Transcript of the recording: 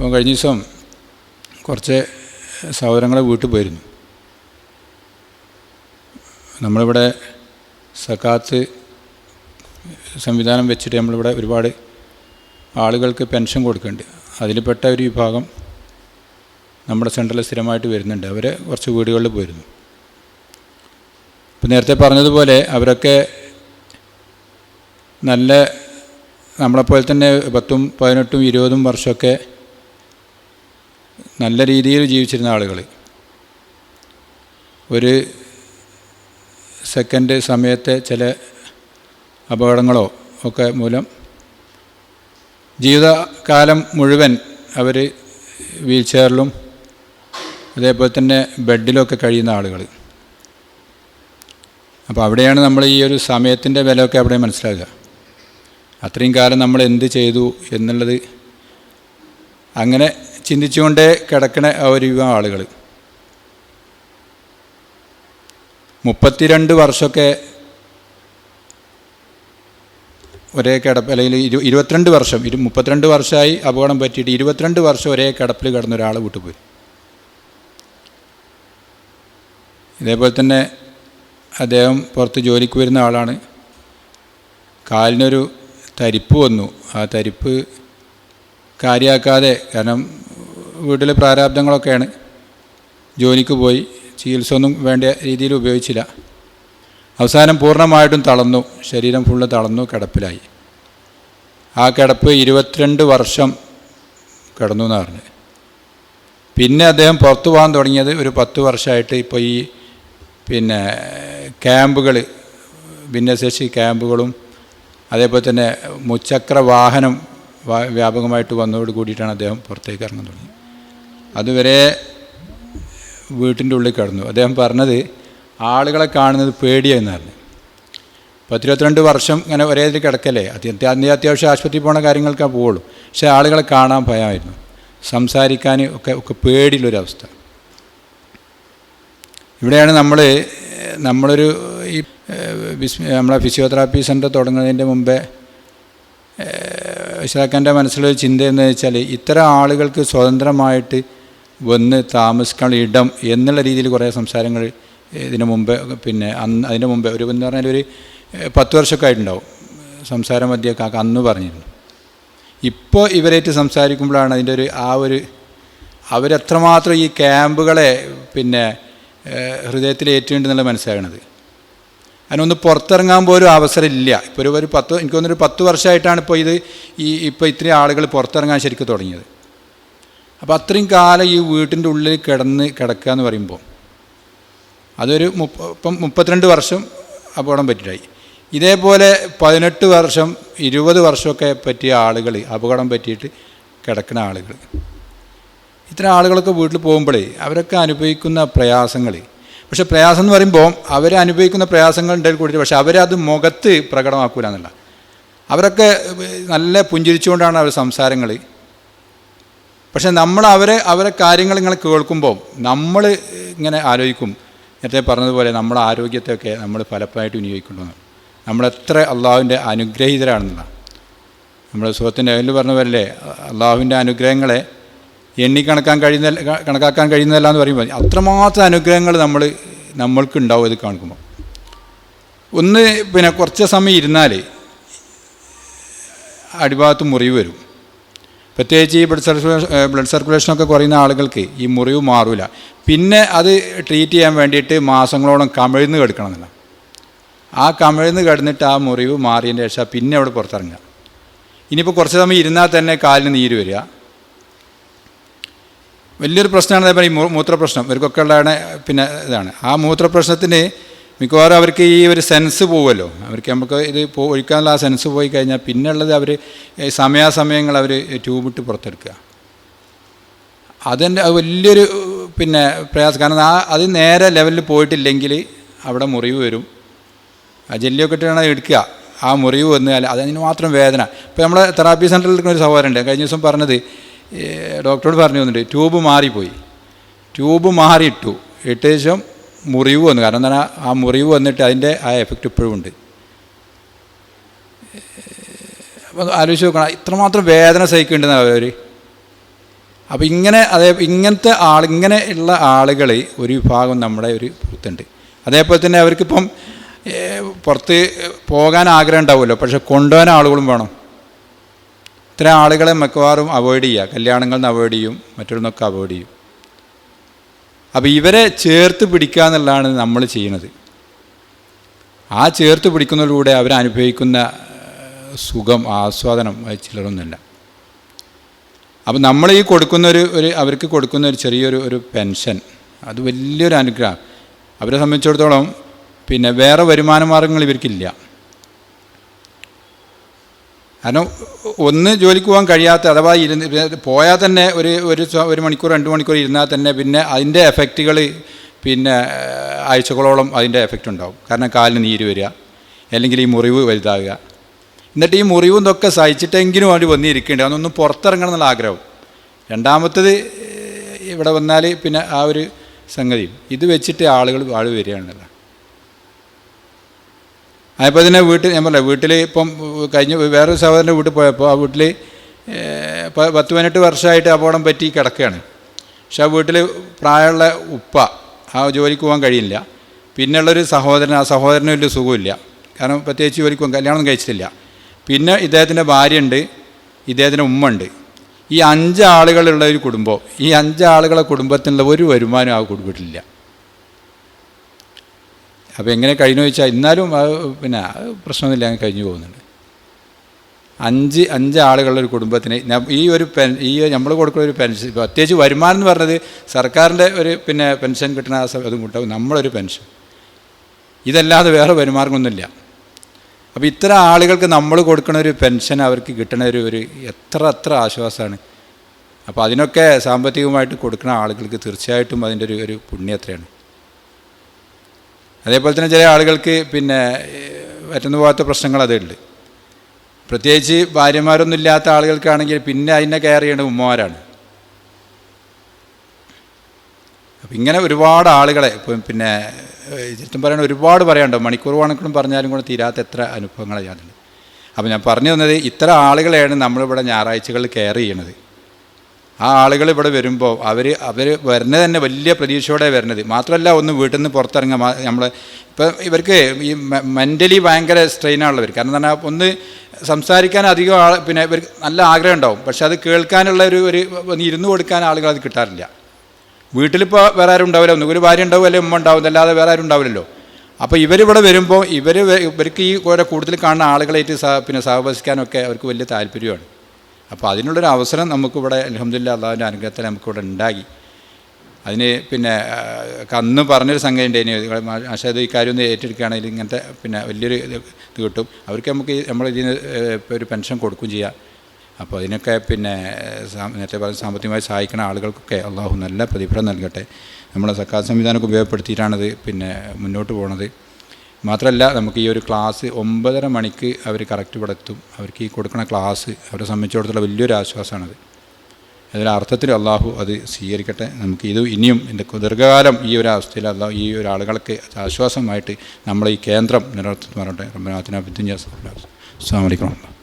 ഇപ്പം കഴിഞ്ഞ ദിവസം കുറച്ച് സഹോദരങ്ങളെ വീട്ടിൽ പോയിരുന്നു. നമ്മളിവിടെ സക്കാത്ത് സംവിധാനം വെച്ചിട്ട് നമ്മളിവിടെ ഒരുപാട് ആളുകൾക്ക് പെൻഷൻ കൊടുക്കുന്നുണ്ട്. അതിൽപ്പെട്ട ഒരു വിഭാഗം നമ്മുടെ സെന്ററിൽ സ്ഥിരമായിട്ട് വരുന്നുണ്ട്. അവർ കുറച്ച് വീടുകളിൽ പോയിരുന്നു. ഇപ്പം നേരത്തെ പറഞ്ഞതുപോലെ അവരൊക്കെ നല്ല നമ്മളെപ്പോലെ തന്നെ പത്തും പതിനെട്ടും ഇരുപതും വർഷമൊക്കെ നല്ല രീതിയിൽ ജീവിച്ചിരുന്ന ആളുകൾ. ഒരു സെക്കൻഡ് സമയത്തെ ചില അപകടങ്ങളോ ഒക്കെ മൂലം ജീവിതകാലം മുഴുവൻ അവർ വീൽ ചെയറിലും അതേപോലെ തന്നെ ബെഡിലൊക്കെ കഴിയുന്ന ആളുകൾ. അപ്പോൾ അവിടെയാണ് നമ്മൾ ഈ ഒരു സമയത്തിന്റെ വിലയൊക്കെ അവിടെ മനസ്സിലാക്കുക അത്രയും കാലം നമ്മൾ എന്ത് ചെയ്തു എന്നുള്ളത് അങ്ങനെ ചിന്തിച്ചുകൊണ്ടേ കിടക്കണ ഒരു വിഭാഗം ആളുകൾ മുപ്പത്തിരണ്ട് വർഷമൊക്കെ ഒരേ കിടപ്പ് അല്ലെങ്കിൽ ഇരു ഇരുപത്തിരണ്ട് വർഷം ഇരു മുപ്പത്തിരണ്ട് വർഷമായി അപകടം പറ്റിയിട്ട് ഇരുപത്തിരണ്ട് വർഷം ഒരേ കിടപ്പിൽ കിടന്ന ഒരാളെ വിട്ടുപോയി. ഇതേപോലെ തന്നെ അദ്ദേഹം പുറത്ത് ജോലിക്ക് വരുന്ന ആളാണ്. കാലിനൊരു തരിപ്പ് വന്നു. ആ തരിപ്പ് കാര്യമാക്കാതെ കാരണം വീട്ടിലെ പ്രാരാബ്ദങ്ങളൊക്കെയാണ്. ജോലിക്ക് പോയി ചികിത്സ ഒന്നും വേണ്ട രീതിയിൽ ഉപയോഗിച്ചില്ല. അവസാനം പൂർണമായിട്ടും തളർന്നു. ശരീരം ഫുള്ള് തളർന്നു കിടപ്പിലായി. ആ കിടപ്പ് ഇരുപത്തിരണ്ട് വർഷം കിടന്നു എന്ന് പറഞ്ഞു പിന്നെ അദ്ദേഹം പുറത്തു പോകാൻ തുടങ്ങിയത് ഒരു പത്ത് വർഷമായിട്ട് ഇപ്പോൾ ഈ പിന്നെ ക്യാമ്പുകൾ ഭിന്നശേഷി ക്യാമ്പുകളും അതേപോലെ തന്നെ മുച്ചക്ര വാഹനം വ്യാപകമായിട്ട് വന്നതോട് കൂടിയിട്ടാണ് അദ്ദേഹം പുറത്തേക്ക് ഇറങ്ങാൻ തുടങ്ങിയത്. അതുവരെ വീട്ടിന്റെ ഉള്ളിൽ കിടന്നു. അദ്ദേഹം പറഞ്ഞത് ആളുകളെ കാണുന്നത് പേടിയായിരുന്നു പറഞ്ഞു. പത്തിരുപത്തിരണ്ട് വർഷം ഇങ്ങനെ ഒരേ ഇതിൽ കിടക്കല്ലേ? അത്യ അത്യാവശ്യം ആശുപത്രി പോണ കാര്യങ്ങൾക്ക് പോവുള്ളൂ പക്ഷേ ആളുകളെ കാണാൻ ഭയമായിരുന്നു. സംസാരിക്കാൻ ഒക്കെ ഒക്കെ പേടിയുള്ളൊരവസ്ഥ. ഇവിടെയാണ് നമ്മൾ നമ്മളൊരു ഈ നമ്മളെ ഫിസിയോതെറാപ്പി സെന്റർ തുടങ്ങുന്നതിന്റെ മുമ്പേ ഇഷാഖന്റെ മനസ്സിലൊരു ചിന്ത എന്ന് വെച്ചാൽ ഇത്തരം ആളുകൾക്ക് സ്വതന്ത്രമായിട്ട് വന്ന് താമസിക്കാനുള്ള ഇടം എന്നുള്ള രീതിയിൽ കുറേ സംസാരങ്ങൾ ഇതിനു മുമ്പ് പിന്നെ അന്ന് അതിന് മുമ്പ് ഒരു എന്ന് പറഞ്ഞാൽ ഒരു പത്ത് വർഷമൊക്കെ ആയിട്ടുണ്ടാവും സംസാര മധ്യമൊക്കെ അന്ന് പറഞ്ഞിരുന്നു. ഇപ്പോൾ ഇവരായിട്ട് സംസാരിക്കുമ്പോഴാണ് അതിന്റെ ഒരു ആ ഒരു അവരെത്രമാത്രം ഈ ക്യാമ്പുകളെ പിന്നെ ഹൃദയത്തിൽ ഏറ്റുണ്ടെന്നുള്ള മനസ്സിലാകണത്. അതിനൊന്ന് പുറത്തിറങ്ങാൻ പോലും അവസരമില്ല. ഇപ്പോൾ ഒരു ഒരു പത്ത് എനിക്ക് തോന്നുന്നൊരു പത്ത് വർഷമായിട്ടാണ് ഇപ്പോൾ ഇത് ഈ ഇപ്പോൾ ഇത്രയും ആളുകൾ പുറത്തിറങ്ങാൻ ശരിക്കും തുടങ്ങിയത്. അപ്പോൾ അത്രയും കാലം ഈ വീട്ടിന്റെ ഉള്ളിൽ കിടന്ന് കിടക്കുക എന്ന് പറയുമ്പോൾ അതൊരു മുപ്പ ഇപ്പം മുപ്പത്തിരണ്ട് വർഷം അപകടം പറ്റിയിട്ടായി. ഇതേപോലെ പതിനെട്ട് വർഷം ഇരുപത് വർഷമൊക്കെ പറ്റിയ ആളുകൾ അപകടം പറ്റിയിട്ട് കിടക്കുന്ന ആളുകൾ. ഇത്തരം ആളുകളൊക്കെ വീട്ടിൽ പോകുമ്പോഴേ അവരൊക്കെ അനുഭവിക്കുന്ന പ്രയാസങ്ങൾ. പക്ഷേ പ്രയാസം എന്ന് പറയുമ്പോൾ അവർ അനുഭവിക്കുന്ന പ്രയാസങ്ങൾ ഉണ്ടെങ്കിൽ കൂടി പക്ഷെ അവരത് മുഖത്ത് പ്രകടമാക്കൂല എന്നല്ല അവരൊക്കെ നല്ല പുഞ്ചിരിച്ചുകൊണ്ടാണ് അവർ സംസാരങ്ങൾ. പക്ഷെ നമ്മൾ അവരെ അവരെ കാര്യങ്ങൾ ഇങ്ങനെ കേൾക്കുമ്പോൾ നമ്മൾ ഇങ്ങനെ ആലോചിക്കും. നേരത്തെ പറഞ്ഞതുപോലെ നമ്മുടെ ആരോഗ്യത്തെയൊക്കെ നമ്മൾ ഫലപ്രദമായിട്ട് വിനിയോഗിക്കണമെന്ന് നമ്മളെത്ര അള്ളാഹുവിന്റെ അനുഗ്രഹീതരാണെന്നുള്ള നമ്മുടെ സുഹൃത്തിന്റെ അതിൽ പറഞ്ഞ പോലെ അള്ളാഹുവിന്റെ അനുഗ്രഹങ്ങളെ എണ്ണിക്കണക്കാൻ കഴിയുന്ന കണക്കാക്കാൻ കഴിയുന്നതല്ല എന്ന് പറയുമ്പോൾ അത്രമാത്രം അനുഗ്രഹങ്ങൾ നമ്മൾ നമ്മൾക്ക് ഉണ്ടാവും ഇത് കാണിക്കുമ്പോൾ ഒന്ന് പിന്നെ കുറച്ച് സമയം ഇരുന്നാൽ അടിഭാഗത്ത് മുറിവ് വരും. പ്രത്യേകിച്ച് ഈ ബ്ലഡ് സർക്കുലേഷൻ ബ്ലഡ് സർക്കുലേഷനൊക്കെ കുറയുന്ന ആളുകൾക്ക് ഈ മുറിവ് മാറില്ല പിന്നെ അത് ട്രീറ്റ് ചെയ്യാൻ വേണ്ടിയിട്ട് മാസങ്ങളോളം കമിഴ്ന്ന് കിടക്കണം എന്നില്ല ആ കമിഴ്ന്ന് കിടന്നിട്ട് ആ മുറിവ് മാറിയതിന്റെ ശേഷം പിന്നെ അവിടെ പുറത്തിറങ്ങുക. ഇനിയിപ്പോൾ കുറച്ച് സമയം ഇരുന്നാൽ തന്നെ കാലിന് നീര് വരിക. വലിയൊരു പ്രശ്നമാണ് അതേപോലെ ഈ മൂത്രപ്രശ്നം. ഇവർക്കൊക്കെ ഉള്ളതാണ് പിന്നെ ഇതാണ്. ആ മൂത്രപ്രശ്നത്തിന് മിക്കവാറും അവർക്ക് ഈ ഒരു സെൻസ് പോവുമല്ലോ. അവർക്ക് നമുക്ക് ഇത് ഒഴിക്കാനുള്ള ആ സെൻസ് പോയി കഴിഞ്ഞാൽ പിന്നെ ഉള്ളത് അവർ സമയാസമയങ്ങൾ അവർ ട്യൂബിട്ട് പുറത്തെടുക്കുക. അതിന്റെ വലിയൊരു പിന്നെ പ്രയാസം. കാരണം ആ അത് നേരെ ലെവലിൽ പോയിട്ടില്ലെങ്കിൽ അവിടെ മുറിവ് വരും. ആ ജെല്ലിയൊക്കെ ഇട്ടാണ് എടുക്കുക. ആ മുറിവ് വന്നാൽ അതിന് മാത്രം വേദന. ഇപ്പോൾ നമ്മൾ തെറാപ്പി സെന്ററിൽ നിൽക്കുന്ന ഒരു സഹോദരനുണ്ട്. കഴിഞ്ഞ ദിവസം പറഞ്ഞത് ഡോക്ടറോട് പറഞ്ഞു വന്നിട്ട് ട്യൂബ് മാറിപ്പോയി. ട്യൂബ് മാറിയിട്ടു. ഇട്ട ശേഷം മുറിവ് വന്നു. കാരണം എന്താണ് ആ മുറിവ് വന്നിട്ട് അതിന്റെ ആ എഫക്റ്റ് ഇപ്പോഴും ഉണ്ട്. അപ്പം ആലോചിച്ച് നോക്കണം ഇത്രമാത്രം വേദന സഹിക്കേണ്ടതാണ് അവർ അപ്പോൾ ഇങ്ങനെ അതേ ഇങ്ങനത്തെ ആൾ ഇങ്ങനെ ഉള്ള ആളുകൾ ഒരു വിഭാഗം നമ്മുടെ ഒരു പുറത്തുണ്ട്. അതേപോലെ തന്നെ അവർക്കിപ്പം പുറത്ത് പോകാൻ ആഗ്രഹം ഉണ്ടാവുമല്ലോ. പക്ഷെ കൊണ്ടുപോകാൻ ആളുകളും വേണം. ഇത്തരം ആളുകളെ മിക്കവാറും അവോയ്ഡ് ചെയ്യുക. കല്യാണങ്ങളിൽ നിന്ന് അവോയ്ഡ് ചെയ്യും മറ്റുള്ളതൊക്കെ അവോയ്ഡ് ചെയ്യും. അപ്പോൾ ഇവരെ ചേർത്ത് പിടിക്കുക എന്നുള്ളതാണ് നമ്മൾ ചെയ്യുന്നത്. ആ ചേർത്ത് പിടിക്കുന്നതിലൂടെ അവരനുഭവിക്കുന്ന സുഖം ആസ്വാദനം ചിലരൊന്നുമില്ല. അപ്പം നമ്മൾ ഈ കൊടുക്കുന്ന ഒരു അവർക്ക് കൊടുക്കുന്ന ഒരു ചെറിയൊരു ഒരു പെൻഷൻ അത് വലിയൊരു അനുഗ്രഹം. അവരെ സംബന്ധിച്ചിടത്തോളം പിന്നെ വേറെ വരുമാന മാർഗങ്ങൾ ഇവർക്കില്ല. കാരണം ഒന്ന് ജോലിക്ക് പോകാൻ കഴിയാത്ത അഥവാ ഇരുന്ന് പോയാൽ തന്നെ ഒരു ഒരു ഒരു മണിക്കൂർ രണ്ട് മണിക്കൂർ ഇരുന്നാൽ തന്നെ പിന്നെ അതിന്റെ എഫക്റ്റുകൾ പിന്നെ ആഴ്ചകളോളം അതിന്റെ എഫക്റ്റ് ഉണ്ടാകും കാരണം കാലിന് നീര് വരിക അല്ലെങ്കിൽ ഈ മുറിവ് വലുതാകുക. എന്നിട്ട് ഈ മുറിവും ഇതൊക്കെ സഹിച്ചിട്ടെങ്കിലും അവർ വന്നിരിക്കേണ്ടത് അതൊന്നും പുറത്തിറങ്ങണം എന്നുള്ള ആഗ്രഹം. രണ്ടാമത്തത് ഇവിടെ വന്നാൽ പിന്നെ ആ ഒരു സംഗതി ഇത് വെച്ചിട്ട് ആളുകൾ ആൾ വരികയാണല്ലോ അപ്പോൾ ഇതിനെ വീട്ടിൽ ഞാൻ പറയാം വീട്ടിൽ ഇപ്പം കഴിഞ്ഞ വേറൊരു സഹോദരന്റെ വീട്ടിൽ പോയപ്പോൾ ആ വീട്ടിൽ പത്ത് പതിനെട്ട് വർഷമായിട്ട് അപകടം പറ്റി കിടക്കുകയാണ്. പക്ഷെ ആ വീട്ടിൽ പ്രായമുള്ള ഉപ്പ ആ ജോലിക്ക് പോകാൻ കഴിയില്ല. പിന്നെയുള്ളൊരു സഹോദരൻ ആ സഹോദരന് വലിയ സുഖമില്ല. കാരണം പ്രത്യേകിച്ച് ജോലിക്ക് പോകാൻ കല്യാണം കഴിച്ചിട്ടില്ല. പിന്നെ ഇദ്ദേഹത്തിന്റെ ഭാര്യയുണ്ട് ഇദ്ദേഹത്തിന്റെ ഉമ്മ ഈ അഞ്ച് ആളുകളുള്ള ഒരു കുടുംബം ഈ അഞ്ച് ആളുകളെ കുടുംബത്തിനുള്ള ഒരു വരുമാനം ആ കുടുംബത്തിലില്ല. അപ്പോൾ എങ്ങനെ കഴിഞ്ഞു ചോദിച്ചാൽ എന്നാലും പിന്നെ പ്രശ്നമൊന്നുമില്ല അങ്ങ് കഴിഞ്ഞു പോകുന്നുണ്ട്. അഞ്ച് അഞ്ച് ആളുകളുടെ ഒരു കുടുംബത്തിന് ഈ ഒരു പെൻ ഈ നമ്മൾ കൊടുക്കുന്ന ഒരു പെൻഷൻ പ്രത്യേകിച്ച് വരുമാനം എന്ന് പറഞ്ഞത് സർക്കാരിന്റെ ഒരു പിന്നെ പെൻഷൻ കിട്ടുന്ന ആ അതും കൂട്ടാവും നമ്മളൊരു പെൻഷൻ. ഇതല്ലാതെ വേറെ വരുമാനമൊന്നുമില്ല അപ്പോൾ ഇത്ര ആളുകൾക്ക് നമ്മൾ കൊടുക്കുന്ന ഒരു പെൻഷൻ അവർക്ക് കിട്ടണ ഒരു ഒരു എത്ര അത്ര ആശ്വാസമാണ് അപ്പോൾ അതിനൊക്കെ സാമ്പത്തികമായിട്ട് കൊടുക്കുന്ന ആളുകൾക്ക് തീർച്ചയായിട്ടും അതിന്റെ ഒരു ഒരു പുണ്യം എത്രയാണ്. അതേപോലെ തന്നെ ചില ആളുകൾക്ക് പിന്നെ പറ്റുന്ന പോകാത്ത പ്രശ്നങ്ങൾ അതുണ്ട്. പ്രത്യേകിച്ച് ഭാര്യമാരൊന്നും ഇല്ലാത്ത ആളുകൾക്കാണെങ്കിൽ പിന്നെ അതിനെ കെയർ ചെയ്യേണ്ട ഉമ്മമാരാണ്. അപ്പം ഇങ്ങനെ ഒരുപാട് ആളുകളെ പിന്നെ ചുറ്റും പറയണ ഒരുപാട് പറയാനുണ്ടോ. മണിക്കൂർ കണക്കിലും പറഞ്ഞാലും കൂടെ തീരാത്ത എത്ര അനുഭവങ്ങൾ ഞാനുണ്ട് അപ്പം ഞാൻ പറഞ്ഞു തന്നത് ഇത്ര ആളുകളെയാണ് നമ്മളിവിടെ ഞായറാഴ്ചകളിൽ കെയർ ചെയ്യണത്. ആ ആളുകൾ ഇവിടെ വരുമ്പോൾ അവർ അവർ വരുന്നത് തന്നെ വലിയ പ്രതീക്ഷയോടെ വരുന്നത്. മാത്രമല്ല ഒന്ന് വീട്ടിൽ നിന്ന് പുറത്തിറങ്ങാൻ നമ്മൾ ഇപ്പം ഇവർക്ക് ഈ മെന്റലി ഭയങ്കര സ്ട്രെയിനാണുള്ളവർ കാരണം എന്ന് പറഞ്ഞാൽ ഒന്ന് സംസാരിക്കാൻ അധികം ആൾ പിന്നെ ഇവർക്ക് നല്ല ആഗ്രഹം ഉണ്ടാവും. പക്ഷെ അത് കേൾക്കാനുള്ള ഒരു ഒരു ഒന്ന് ഇരുന്ന് കൊടുക്കാൻ ആളുകൾ അത് കിട്ടാറില്ല. വീട്ടിലിപ്പോൾ വേറെ ആരും ഉണ്ടാവില്ല. ഒന്ന് ഒരു ഭാര്യ ഉണ്ടാവും അല്ലെങ്കിൽ ഉമ്മ ഉണ്ടാവും. അല്ലാതെ വേറെ ആരും ഉണ്ടാവില്ലല്ലോ. അപ്പോൾ ഇവരിവിടെ വരുമ്പോൾ ഇവർ ഇവർക്ക് ഈ ഓരോ കൂടുതൽ കാണുന്ന ആളുകളായിട്ട് പിന്നെ സഹവസിക്കാനൊക്കെ അവർക്ക് വലിയ താല്പര്യമാണ്. അപ്പോൾ അതിനുള്ളൊരു അവസരം നമുക്കിവിടെ അലഹമില്ല അള്ളാഹുവിന്റെ അനുഗ്രഹത്തിൽ നമുക്കിവിടെ ഉണ്ടാക്കി അതിന് പിന്നെ കന്ന് പറഞ്ഞൊരു സംഗതി ഉണ്ടായിരുന്നു പക്ഷേ ഈ കാര്യം ഒന്ന് ഏറ്റെടുക്കുകയാണെങ്കിൽ ഇങ്ങനത്തെ പിന്നെ വലിയൊരു ഇത് കിട്ടും. അവർക്ക് നമുക്ക് നമ്മൾ ഇതിന് ഒരു പെൻഷൻ കൊടുക്കുകയും ചെയ്യാം. അപ്പോൾ അതിനൊക്കെ പിന്നെ നേരത്തെ പറഞ്ഞ സാമ്പത്തികമായി സഹായിക്കുന്ന ആളുകൾക്കൊക്കെ അള്ളാഹു നല്ല പ്രതിഫലം നൽകട്ടെ. നമ്മളെ സർക്കാർ സംവിധാനമൊക്കെ ഉപയോഗപ്പെടുത്തിയിട്ടാണത് പിന്നെ മുന്നോട്ട് പോണത്. മാത്രമല്ല നമുക്ക് ഈ ഒരു ക്ലാസ് ഒമ്പതര മണിക്ക് അവർ കറക്റ്റ് ഇവിടെ എത്തും. അവർക്ക് ഈ കൊടുക്കുന്ന ക്ലാസ് അവരെ സംബന്ധിച്ചിടത്തോളം വലിയൊരു ആശ്വാസമാണത്. അതിന്റെ അർത്ഥത്തിൽ അള്ളാഹു അത് സ്വീകരിക്കട്ടെ. നമുക്ക് ഇത് ഇനിയും ദീർഘകാലം ഈ ഒരു അവസ്ഥയിൽ അള്ളാഹു ഈ ഒരു ആളുകൾക്ക് ആശ്വാസമായിട്ട് നമ്മൾ ഈ കേന്ദ്രം നിലനിർത്തുന്നു പറഞ്ഞിട്ട്. റബ്ബനാഥിന ബിദ്ദുഞ്ഞ അസ്സാം വലൈക്കും